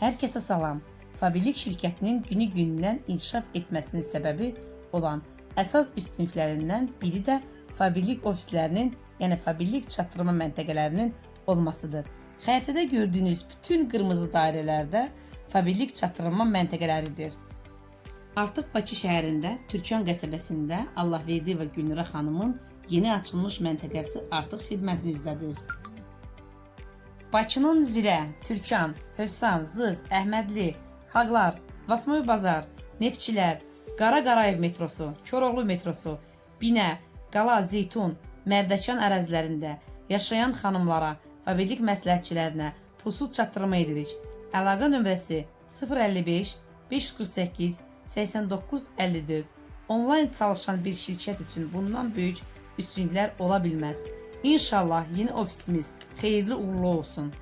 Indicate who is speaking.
Speaker 1: Herkese salam. Fabilik şirkətinin günü-gündən inkişaf etməsinin səbəbi olan əsas üstünlüklərindən biri də Fabilik ofislərinin, yəni Fabilik çatdırma məntəqələrinin olmasıdır. Xəritədə gördüyünüz bütün qırmızı dairələrdə Fabilik çatdırma məntəqələridir. Artıq Bakı şəhərində, Türkan qəsəbəsində Allahverdi və Gülnura xanımın yeni açılmış məntəqəsi artıq xidmətinizdədir. Bakının Zirə, Türkan, Hövsan, Zığ, Əhmədli, Xaqlar, Vasmoy Bazar, Neftçilər, Qara Qarayev metrosu, Koroğlu metrosu, Binə, Qala, Zeytun, Mərdəkan ərazilərində yaşayan xanımlara və birlik məsləhətçilərinə pulsuz çatdırma edirik. Əlaqə nömrəsi 055 548 89 54. Onlayn çalışan bir şirkət üçün bundan böyük üstünlüklər ola bilməz. İnşallah yeni ofisimiz xeyirli uğurlu olsun.